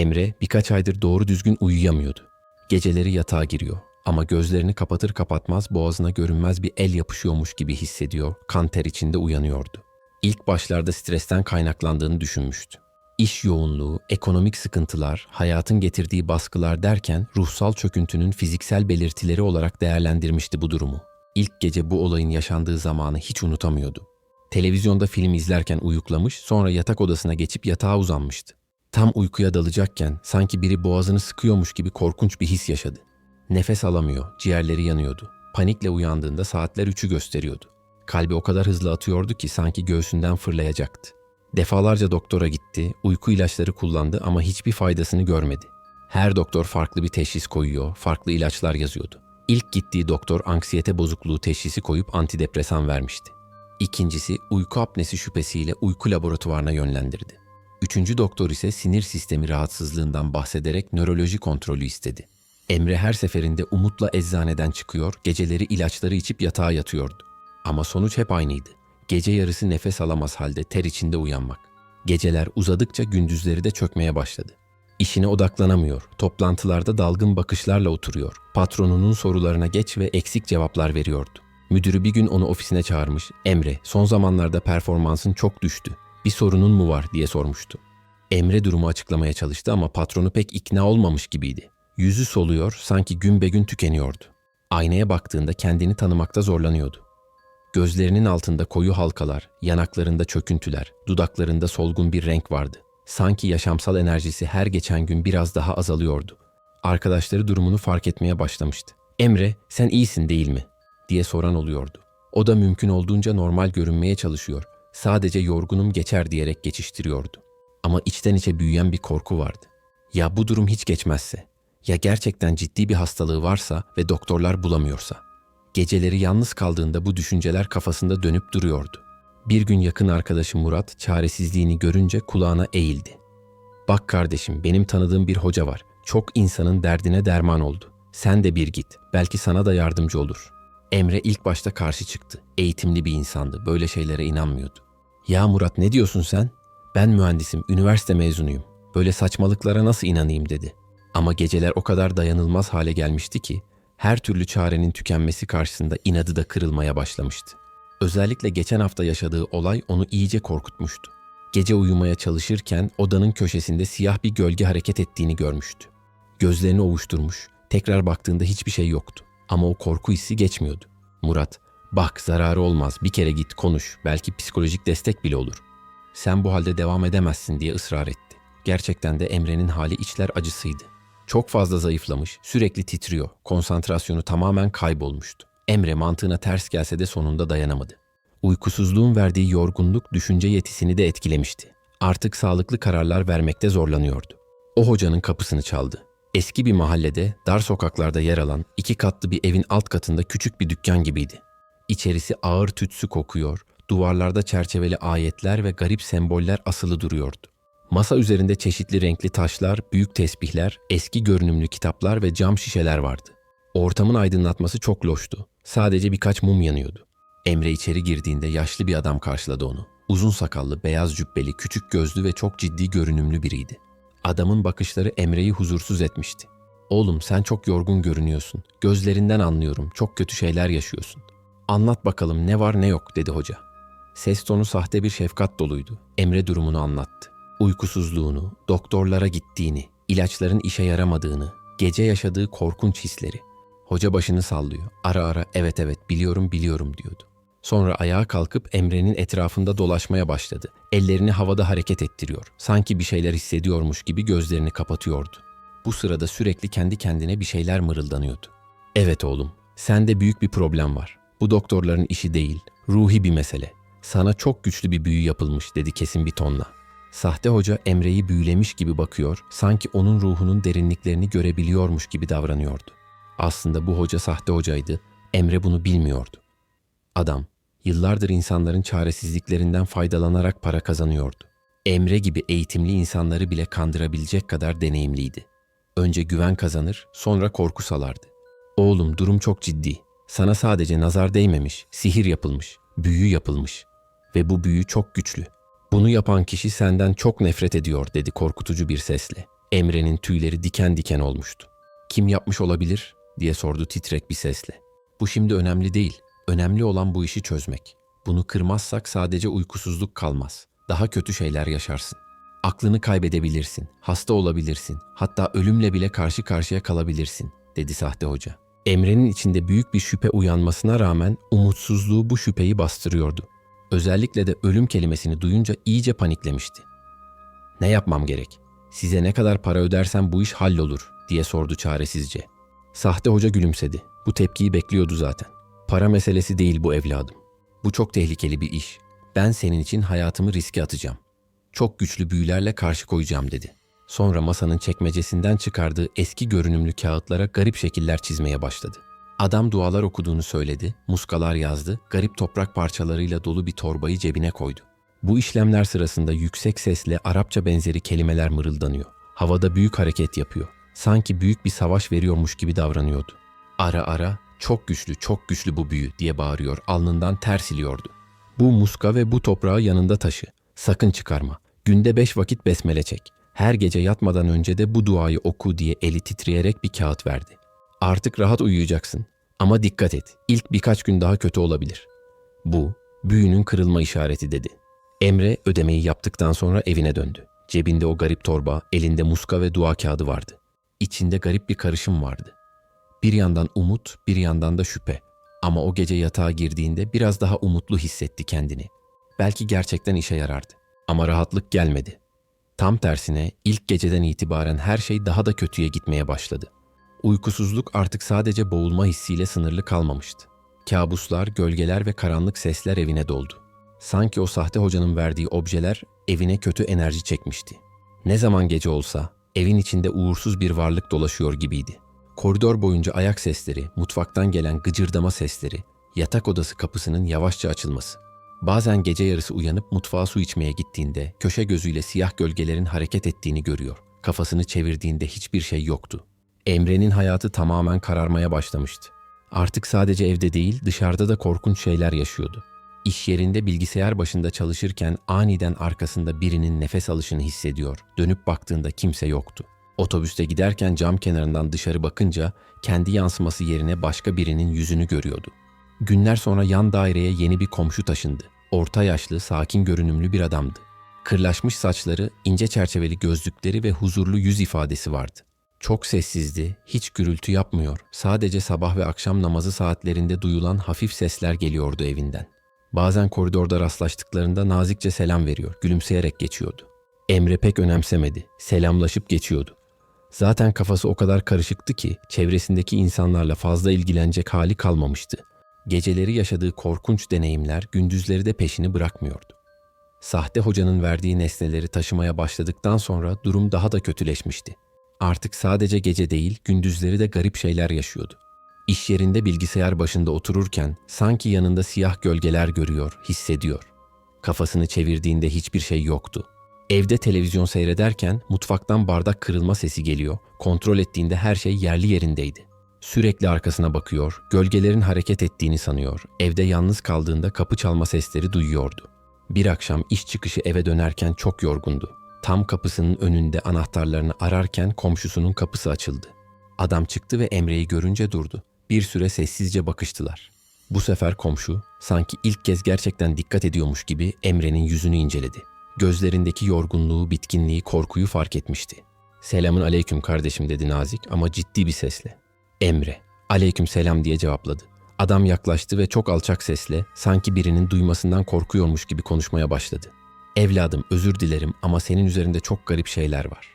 Emre birkaç aydır doğru düzgün uyuyamıyordu. Geceleri yatağa giriyor ama gözlerini kapatır kapatmaz boğazına görünmez bir el yapışıyormuş gibi hissediyor, kan ter içinde uyanıyordu. İlk başlarda stresten kaynaklandığını düşünmüştü. İş yoğunluğu, ekonomik sıkıntılar, hayatın getirdiği baskılar derken ruhsal çöküntünün fiziksel belirtileri olarak değerlendirmişti bu durumu. İlk gece bu olayın yaşandığı zamanı hiç unutamıyordu. Televizyonda film izlerken uyuklamış, sonra yatak odasına geçip yatağa uzanmıştı. Tam uykuya dalacakken sanki biri boğazını sıkıyormuş gibi korkunç bir his yaşadı. Nefes alamıyor, ciğerleri yanıyordu. Panikle uyandığında saatler üçü gösteriyordu. Kalbi o kadar hızlı atıyordu ki sanki göğsünden fırlayacaktı. Defalarca doktora gitti, uyku ilaçları kullandı ama hiçbir faydasını görmedi. Her doktor farklı bir teşhis koyuyor, farklı ilaçlar yazıyordu. İlk gittiği doktor anksiyete bozukluğu teşhisi koyup antidepresan vermişti. İkincisi uyku apnesi şüphesiyle uyku laboratuvarına yönlendirdi. Üçüncü doktor ise sinir sistemi rahatsızlığından bahsederek nöroloji kontrolü istedi. Emre her seferinde umutla eczaneden çıkıyor, geceleri ilaçları içip yatağa yatıyordu. Ama sonuç hep aynıydı. Gece yarısı nefes alamaz halde ter içinde uyanmak. Geceler uzadıkça gündüzleri de çökmeye başladı. İşine odaklanamıyor, toplantılarda dalgın bakışlarla oturuyor, patronunun sorularına geç ve eksik cevaplar veriyordu. Müdürü bir gün onu ofisine çağırmış, Emre son zamanlarda performansın çok düştü, bir sorunun mu var diye sormuştu. Emre durumu açıklamaya çalıştı ama patronu pek ikna olmamış gibiydi. Yüzü soluyor, sanki gün be gün tükeniyordu. Aynaya baktığında kendini tanımakta zorlanıyordu. Gözlerinin altında koyu halkalar, yanaklarında çöküntüler, dudaklarında solgun bir renk vardı. Sanki yaşamsal enerjisi her geçen gün biraz daha azalıyordu. Arkadaşları durumunu fark etmeye başlamıştı. Emre, sen iyisin değil mi? diye soran oluyordu. O da mümkün olduğunca normal görünmeye çalışıyor. Sadece yorgunum geçer diyerek geçiştiriyordu. Ama içten içe büyüyen bir korku vardı. Ya bu durum hiç geçmezse? Ya gerçekten ciddi bir hastalığı varsa ve doktorlar bulamıyorsa? Geceleri yalnız kaldığında bu düşünceler kafasında dönüp duruyordu. Bir gün yakın arkadaşı Murat çaresizliğini görünce kulağına eğildi. Bak kardeşim benim tanıdığım bir hoca var. Çok insanın derdine derman oldu. Sen de bir git. Belki sana da yardımcı olur. Emre ilk başta karşı çıktı. Eğitimli bir insandı. Böyle şeylere inanmıyordu. Ya Murat ne diyorsun sen? Ben mühendisim, üniversite mezunuyum. Böyle saçmalıklara nasıl inanayım dedi. Ama geceler o kadar dayanılmaz hale gelmişti ki her türlü çarenin tükenmesi karşısında inadı da kırılmaya başlamıştı. Özellikle geçen hafta yaşadığı olay onu iyice korkutmuştu. Gece uyumaya çalışırken odanın köşesinde siyah bir gölge hareket ettiğini görmüştü. Gözlerini ovuşturmuş, tekrar baktığında hiçbir şey yoktu. Ama o korku hissi geçmiyordu. Murat, bak zararı olmaz bir kere git konuş, belki psikolojik destek bile olur. Sen bu halde devam edemezsin diye ısrar etti. Gerçekten de Emre'nin hali içler acısıydı. Çok fazla zayıflamış, sürekli titriyor, konsantrasyonu tamamen kaybolmuştu. Emre mantığına ters gelse de sonunda dayanamadı. Uykusuzluğun verdiği yorgunluk düşünce yetisini de etkilemişti. Artık sağlıklı kararlar vermekte zorlanıyordu. O hocanın kapısını çaldı. Eski bir mahallede, dar sokaklarda yer alan iki katlı bir evin alt katında küçük bir dükkan gibiydi. İçerisi ağır tütsü kokuyor, duvarlarda çerçeveli ayetler ve garip semboller asılı duruyordu. Masa üzerinde çeşitli renkli taşlar, büyük tesbihler, eski görünümlü kitaplar ve cam şişeler vardı. Ortamın aydınlatması çok loştu. Sadece birkaç mum yanıyordu. Emre içeri girdiğinde yaşlı bir adam karşıladı onu. Uzun sakallı, beyaz cübbeli, küçük gözlü ve çok ciddi görünümlü biriydi. Adamın bakışları Emre'yi huzursuz etmişti. Oğlum sen çok yorgun görünüyorsun. Gözlerinden anlıyorum. Çok kötü şeyler yaşıyorsun. Anlat bakalım ne var ne yok dedi hoca. Ses tonu sahte bir şefkat doluydu. Emre durumunu anlattı. Uykusuzluğunu, doktorlara gittiğini, ilaçların işe yaramadığını, gece yaşadığı korkunç hisleri. Hoca başını sallıyor. Ara ara evet evet biliyorum biliyorum diyordu. Sonra ayağa kalkıp Emre'nin etrafında dolaşmaya başladı. Ellerini havada hareket ettiriyor. Sanki bir şeyler hissediyormuş gibi gözlerini kapatıyordu. Bu sırada sürekli kendi kendine bir şeyler mırıldanıyordu. Evet oğlum, sende büyük bir problem var. Bu doktorların işi değil, ruhi bir mesele. Sana çok güçlü bir büyü yapılmış dedi kesin bir tonla. Sahte hoca Emre'yi büyülemiş gibi bakıyor, sanki onun ruhunun derinliklerini görebiliyormuş gibi davranıyordu. Aslında bu hoca sahte hocaydı, Emre bunu bilmiyordu. Adam, yıllardır insanların çaresizliklerinden faydalanarak para kazanıyordu. Emre gibi eğitimli insanları bile kandırabilecek kadar deneyimliydi. Önce güven kazanır, sonra korku salardı. Oğlum durum çok ciddi. Sana sadece nazar değmemiş, sihir yapılmış, büyü yapılmış. Ve bu büyü çok güçlü. Bunu yapan kişi senden çok nefret ediyor dedi korkutucu bir sesle. Emre'nin tüyleri diken diken olmuştu. Kim yapmış olabilir diye sordu titrek bir sesle. Bu şimdi önemli değil. Önemli olan bu işi çözmek. Bunu kırmazsak sadece uykusuzluk kalmaz. Daha kötü şeyler yaşarsın. Aklını kaybedebilirsin, hasta olabilirsin, hatta ölümle bile karşı karşıya kalabilirsin, dedi sahte hoca. Emre'nin içinde büyük bir şüphe uyanmasına rağmen umutsuzluğu bu şüpheyi bastırıyordu. Özellikle de ölüm kelimesini duyunca iyice paniklemişti. Ne yapmam gerek? Size ne kadar para ödersem bu iş hallolur diye sordu çaresizce. Sahte hoca gülümsedi. Bu tepkiyi bekliyordu zaten. Para meselesi değil bu evladım. Bu çok tehlikeli bir iş. Ben senin için hayatımı riske atacağım. Çok güçlü büyülerle karşı koyacağım dedi. Sonra masanın çekmecesinden çıkardığı eski görünümlü kağıtlara garip şekiller çizmeye başladı. Adam dualar okuduğunu söyledi, muskalar yazdı, garip toprak parçalarıyla dolu bir torbayı cebine koydu. Bu işlemler sırasında yüksek sesle Arapça benzeri kelimeler mırıldanıyor. Havada büyük hareket yapıyor. Sanki büyük bir savaş veriyormuş gibi davranıyordu. Ara ara çok güçlü çok güçlü bu büyü diye bağırıyor alnından ter siliyordu. Bu muska ve bu toprağı yanında taşı. Sakın çıkarma. Günde beş vakit besmele çek. Her gece yatmadan önce de bu duayı oku diye eli titreyerek bir kağıt verdi. Artık rahat uyuyacaksın. Ama dikkat et. İlk birkaç gün daha kötü olabilir. Bu büyünün kırılma işareti dedi. Emre ödemeyi yaptıktan sonra evine döndü. Cebinde o garip torba, elinde muska ve dua kağıdı vardı. İçinde garip bir karışım vardı. Bir yandan umut, bir yandan da şüphe. Ama o gece yatağa girdiğinde biraz daha umutlu hissetti kendini. Belki gerçekten işe yarardı. Ama rahatlık gelmedi. Tam tersine ilk geceden itibaren her şey daha da kötüye gitmeye başladı. Uykusuzluk artık sadece boğulma hissiyle sınırlı kalmamıştı. Kabuslar, gölgeler ve karanlık sesler evine doldu. Sanki o sahte hocanın verdiği objeler evine kötü enerji çekmişti. Ne zaman gece olsa evin içinde uğursuz bir varlık dolaşıyor gibiydi. Koridor boyunca ayak sesleri, mutfaktan gelen gıcırdama sesleri, yatak odası kapısının yavaşça açılması. Bazen gece yarısı uyanıp mutfağa su içmeye gittiğinde köşe gözüyle siyah gölgelerin hareket ettiğini görüyor. Kafasını çevirdiğinde hiçbir şey yoktu. Emre'nin hayatı tamamen kararmaya başlamıştı. Artık sadece evde değil dışarıda da korkunç şeyler yaşıyordu. İş yerinde bilgisayar başında çalışırken aniden arkasında birinin nefes alışını hissediyor. Dönüp baktığında kimse yoktu. Otobüste giderken cam kenarından dışarı bakınca kendi yansıması yerine başka birinin yüzünü görüyordu. Günler sonra yan daireye yeni bir komşu taşındı. Orta yaşlı, sakin görünümlü bir adamdı. Kırlaşmış saçları, ince çerçeveli gözlükleri ve huzurlu yüz ifadesi vardı. Çok sessizdi, hiç gürültü yapmıyor. Sadece sabah ve akşam namazı saatlerinde duyulan hafif sesler geliyordu evinden. Bazen koridorda rastlaştıklarında nazikçe selam veriyor, gülümseyerek geçiyordu. Emre pek önemsemedi, selamlaşıp geçiyordu. Zaten kafası o kadar karışıktı ki çevresindeki insanlarla fazla ilgilenecek hali kalmamıştı. Geceleri yaşadığı korkunç deneyimler gündüzleri de peşini bırakmıyordu. Sahte hocanın verdiği nesneleri taşımaya başladıktan sonra durum daha da kötüleşmişti. Artık sadece gece değil, gündüzleri de garip şeyler yaşıyordu. İş yerinde bilgisayar başında otururken sanki yanında siyah gölgeler görüyor, hissediyor. Kafasını çevirdiğinde hiçbir şey yoktu. Evde televizyon seyrederken mutfaktan bardak kırılma sesi geliyor. Kontrol ettiğinde her şey yerli yerindeydi. Sürekli arkasına bakıyor, gölgelerin hareket ettiğini sanıyor. Evde yalnız kaldığında kapı çalma sesleri duyuyordu. Bir akşam iş çıkışı eve dönerken çok yorgundu. Tam kapısının önünde anahtarlarını ararken komşusunun kapısı açıldı. Adam çıktı ve Emre'yi görünce durdu. Bir süre sessizce bakıştılar. Bu sefer komşu sanki ilk kez gerçekten dikkat ediyormuş gibi Emre'nin yüzünü inceledi. Gözlerindeki yorgunluğu, bitkinliği, korkuyu fark etmişti. Selamın aleyküm kardeşim dedi nazik ama ciddi bir sesle. Emre, aleyküm selam diye cevapladı. Adam yaklaştı ve çok alçak sesle sanki birinin duymasından korkuyormuş gibi konuşmaya başladı. Evladım özür dilerim ama senin üzerinde çok garip şeyler var.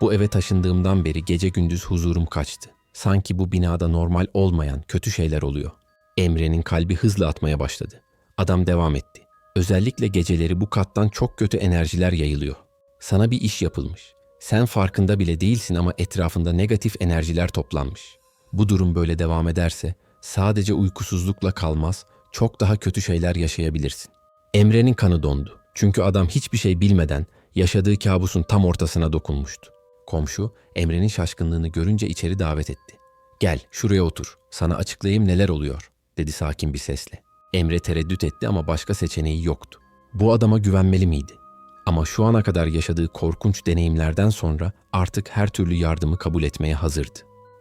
Bu eve taşındığımdan beri gece gündüz huzurum kaçtı. Sanki bu binada normal olmayan kötü şeyler oluyor. Emre'nin kalbi hızla atmaya başladı. Adam devam etti. Özellikle geceleri bu kattan çok kötü enerjiler yayılıyor. Sana bir iş yapılmış. Sen farkında bile değilsin ama etrafında negatif enerjiler toplanmış. Bu durum böyle devam ederse sadece uykusuzlukla kalmaz, çok daha kötü şeyler yaşayabilirsin. Emre'nin kanı dondu. Çünkü adam hiçbir şey bilmeden yaşadığı kabusun tam ortasına dokunmuştu. Komşu Emre'nin şaşkınlığını görünce içeri davet etti. Gel şuraya otur. Sana açıklayayım neler oluyor dedi sakin bir sesle. Emre tereddüt etti ama başka seçeneği yoktu. Bu adama güvenmeli miydi? Ama şu ana kadar yaşadığı korkunç deneyimlerden sonra artık her türlü yardımı kabul etmeye hazırdı.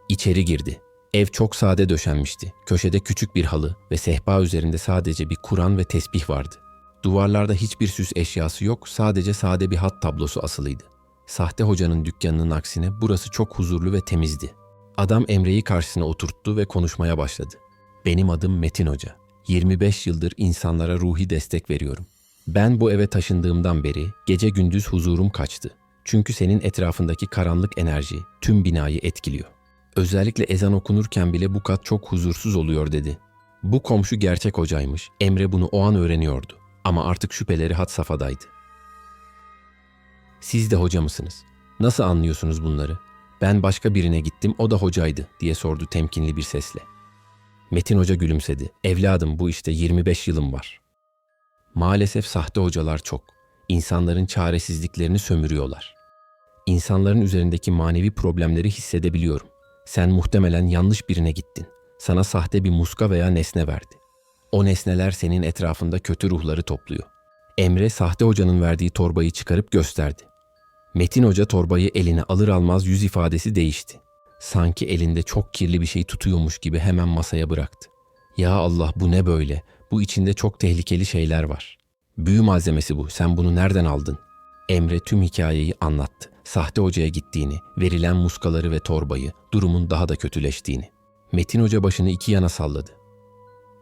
İçeri girdi. Ev çok sade döşenmişti. Köşede küçük bir halı ve sehpa üzerinde sadece bir Kur'an ve tesbih vardı. Duvarlarda hiçbir süs eşyası yok, sadece sade bir hat tablosu asılıydı. Sahte hocanın dükkanının aksine burası çok huzurlu ve temizdi. Adam Emre'yi karşısına oturttu ve konuşmaya başladı. Benim adım Metin Hoca. 25 yıldır insanlara ruhi destek veriyorum. Ben bu eve taşındığımdan beri gece gündüz huzurum kaçtı. Çünkü senin etrafındaki karanlık enerji tüm binayı etkiliyor. Özellikle ezan okunurken bile bu kat çok huzursuz oluyor dedi. Bu komşu gerçek hocaymış. Emre bunu o an öğreniyordu. Ama artık şüpheleri had safhadaydı. Siz de hoca mısınız? Nasıl anlıyorsunuz bunları? Ben başka birine gittim, o da hocaydı diye sordu temkinli bir sesle. Metin Hoca gülümsedi. Evladım bu işte 25 yılım var. Maalesef sahte hocalar çok. İnsanların çaresizliklerini sömürüyorlar. İnsanların üzerindeki manevi problemleri hissedebiliyorum. Sen muhtemelen yanlış birine gittin. Sana sahte bir muska veya nesne verdi. O nesneler senin etrafında kötü ruhları topluyor. Emre sahte hocanın verdiği torbayı çıkarıp gösterdi. Metin Hoca torbayı eline alır almaz yüz ifadesi değişti. Sanki elinde çok kirli bir şey tutuyormuş gibi hemen masaya bıraktı. Ya Allah bu ne böyle? Bu içinde çok tehlikeli şeyler var. Büyü malzemesi bu. Sen bunu nereden aldın? Emre tüm hikayeyi anlattı. Sahte hocaya gittiğini, verilen muskaları ve torbayı, durumun daha da kötüleştiğini. Metin Hoca başını iki yana salladı.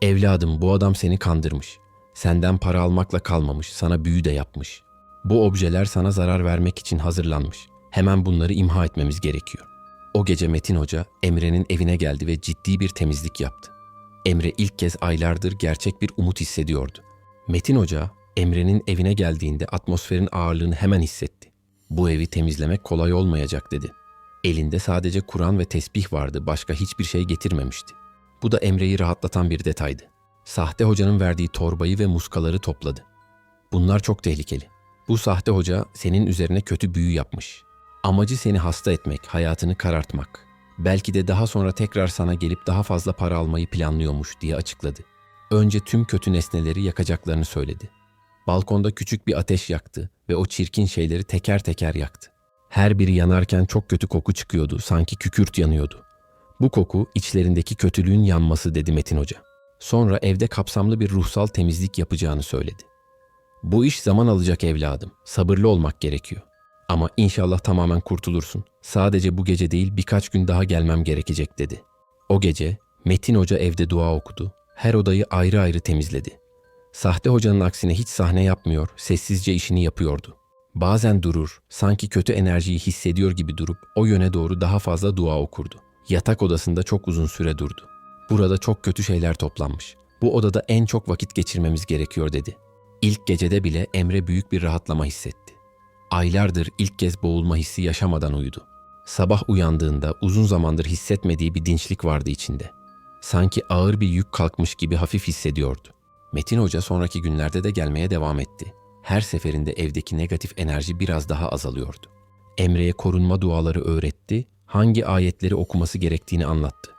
Evladım bu adam seni kandırmış. Senden para almakla kalmamış, sana büyü de yapmış. Bu objeler sana zarar vermek için hazırlanmış. Hemen bunları imha etmemiz gerekiyor. O gece Metin Hoca Emre'nin evine geldi ve ciddi bir temizlik yaptı. Emre ilk kez aylardır gerçek bir umut hissediyordu. Metin Hoca Emre'nin evine geldiğinde atmosferin ağırlığını hemen hissetti. Bu evi temizlemek kolay olmayacak dedi. Elinde sadece Kur'an ve tesbih vardı, başka hiçbir şey getirmemişti. Bu da Emre'yi rahatlatan bir detaydı. Sahte hocanın verdiği torbayı ve muskaları topladı. Bunlar çok tehlikeli. Bu sahte hoca senin üzerine kötü büyü yapmış. Amacı seni hasta etmek, hayatını karartmak. Belki de daha sonra tekrar sana gelip daha fazla para almayı planlıyormuş diye açıkladı. Önce tüm kötü nesneleri yakacaklarını söyledi. Balkonda küçük bir ateş yaktı ve o çirkin şeyleri teker teker yaktı. Her biri yanarken çok kötü koku çıkıyordu, sanki kükürt yanıyordu. Bu koku içlerindeki kötülüğün yanması dedi Metin Hoca. Sonra evde kapsamlı bir ruhsal temizlik yapacağını söyledi. Bu iş zaman alacak evladım. Sabırlı olmak gerekiyor. Ama inşallah tamamen kurtulursun. Sadece bu gece değil birkaç gün daha gelmem gerekecek dedi. O gece Metin Hoca evde dua okudu. Her odayı ayrı ayrı temizledi. Sahte hocanın aksine hiç sahne yapmıyor, sessizce işini yapıyordu. Bazen durur, sanki kötü enerjiyi hissediyor gibi durup o yöne doğru daha fazla dua okurdu. Yatak odasında çok uzun süre durdu. Burada çok kötü şeyler toplanmış. Bu odada en çok vakit geçirmemiz gerekiyor dedi. İlk gecede bile Emre büyük bir rahatlama hissetti. Aylardır ilk kez boğulma hissi yaşamadan uyudu. Sabah uyandığında uzun zamandır hissetmediği bir dinçlik vardı içinde. Sanki ağır bir yük kalkmış gibi hafif hissediyordu. Metin Hoca sonraki günlerde de gelmeye devam etti. Her seferinde evdeki negatif enerji biraz daha azalıyordu. Emre'ye korunma duaları öğretti, hangi ayetleri okuması gerektiğini anlattı.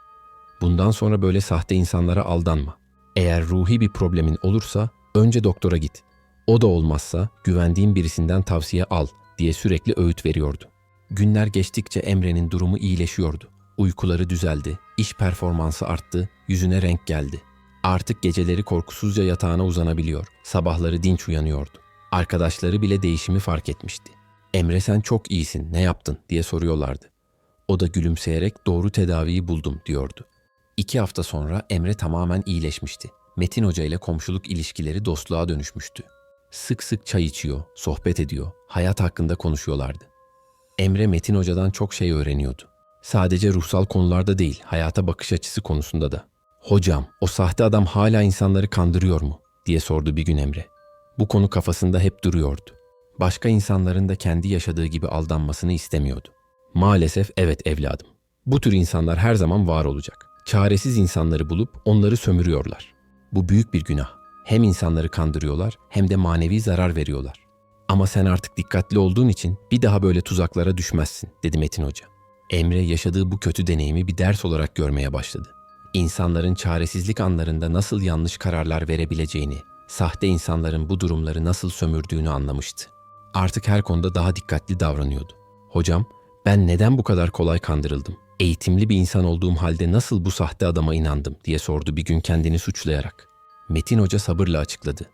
Bundan sonra böyle sahte insanlara aldanma. Eğer ruhi bir problemin olursa önce doktora git. O da olmazsa güvendiğin birisinden tavsiye al diye sürekli öğüt veriyordu. Günler geçtikçe Emre'nin durumu iyileşiyordu. Uykuları düzeldi, iş performansı arttı, yüzüne renk geldi. Artık geceleri korkusuzca yatağına uzanabiliyor, sabahları dinç uyanıyordu. Arkadaşları bile değişimi fark etmişti. Emre sen çok iyisin, ne yaptın diye soruyorlardı. O da gülümseyerek doğru tedaviyi buldum diyordu. İki hafta sonra Emre tamamen iyileşmişti. Metin Hoca ile komşuluk ilişkileri dostluğa dönüşmüştü. Sık sık çay içiyor, sohbet ediyor, hayat hakkında konuşuyorlardı. Emre Metin Hoca'dan çok şey öğreniyordu. Sadece ruhsal konularda değil, hayata bakış açısı konusunda da. Hocam, o sahte adam hala insanları kandırıyor mu? diye sordu bir gün Emre. Bu konu kafasında hep duruyordu. Başka insanların da kendi yaşadığı gibi aldanmasını istemiyordu. Maalesef evet evladım. Bu tür insanlar her zaman var olacak. Çaresiz insanları bulup onları sömürüyorlar. Bu büyük bir günah. Hem insanları kandırıyorlar hem de manevi zarar veriyorlar. Ama sen artık dikkatli olduğun için bir daha böyle tuzaklara düşmezsin, dedi Metin Hoca. Emre yaşadığı bu kötü deneyimi bir ders olarak görmeye başladı. İnsanların çaresizlik anlarında nasıl yanlış kararlar verebileceğini, sahte insanların bu durumları nasıl sömürdüğünü anlamıştı. Artık her konuda daha dikkatli davranıyordu. Hocam, ben neden bu kadar kolay kandırıldım? Eğitimli bir insan olduğum halde nasıl bu sahte adama inandım diye sordu bir gün kendini suçlayarak. Metin Hoca sabırla açıkladı.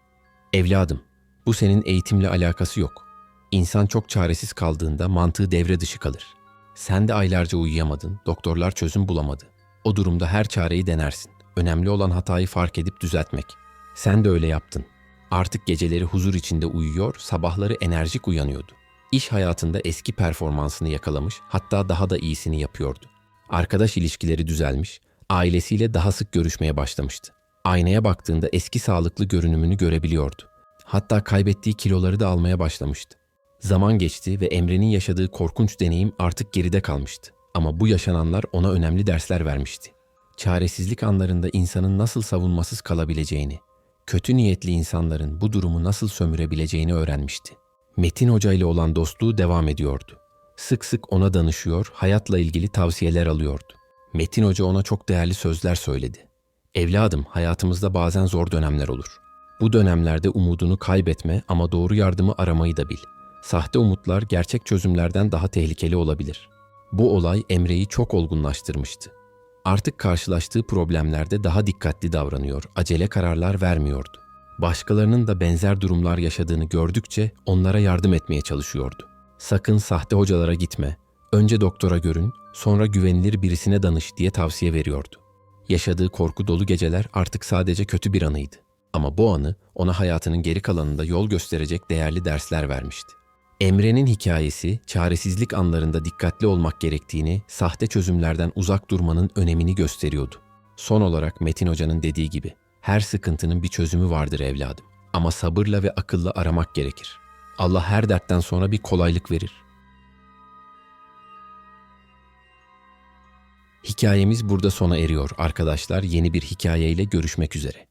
Evladım, bu senin eğitimle alakası yok. İnsan çok çaresiz kaldığında mantığı devre dışı kalır. Sen de aylarca uyuyamadın, doktorlar çözüm bulamadı. O durumda her çareyi denersin. Önemli olan hatayı fark edip düzeltmek. Sen de öyle yaptın. Artık geceleri huzur içinde uyuyor, sabahları enerjik uyanıyordu. İş hayatında eski performansını yakalamış, hatta daha da iyisini yapıyordu. Arkadaş ilişkileri düzelmiş, ailesiyle daha sık görüşmeye başlamıştı. Aynaya baktığında eski sağlıklı görünümünü görebiliyordu. Hatta kaybettiği kiloları da almaya başlamıştı. Zaman geçti ve Emre'nin yaşadığı korkunç deneyim artık geride kalmıştı. Ama bu yaşananlar ona önemli dersler vermişti. Çaresizlik anlarında insanın nasıl savunmasız kalabileceğini, kötü niyetli insanların bu durumu nasıl sömürebileceğini öğrenmişti. Metin Hoca ile olan dostluğu devam ediyordu. Sık sık ona danışıyor, hayatla ilgili tavsiyeler alıyordu. Metin Hoca ona çok değerli sözler söyledi. Evladım, hayatımızda bazen zor dönemler olur. Bu dönemlerde umudunu kaybetme ama doğru yardımı aramayı da bil. Sahte umutlar gerçek çözümlerden daha tehlikeli olabilir. Bu olay Emre'yi çok olgunlaştırmıştı. Artık karşılaştığı problemlerde daha dikkatli davranıyor, acele kararlar vermiyordu. Başkalarının da benzer durumlar yaşadığını gördükçe onlara yardım etmeye çalışıyordu. Sakın sahte hocalara gitme. Önce doktora görün, sonra güvenilir birisine danış diye tavsiye veriyordu. Yaşadığı korku dolu geceler artık sadece kötü bir anıydı. Ama bu anı ona hayatının geri kalanında yol gösterecek değerli dersler vermişti. Emre'nin hikayesi, çaresizlik anlarında dikkatli olmak gerektiğini, sahte çözümlerden uzak durmanın önemini gösteriyordu. Son olarak Metin Hoca'nın dediği gibi, her sıkıntının bir çözümü vardır evladım. Ama sabırla ve akılla aramak gerekir. Allah her dertten sonra bir kolaylık verir. Hikayemiz burada sona eriyor arkadaşlar. Yeni bir hikayeyle görüşmek üzere.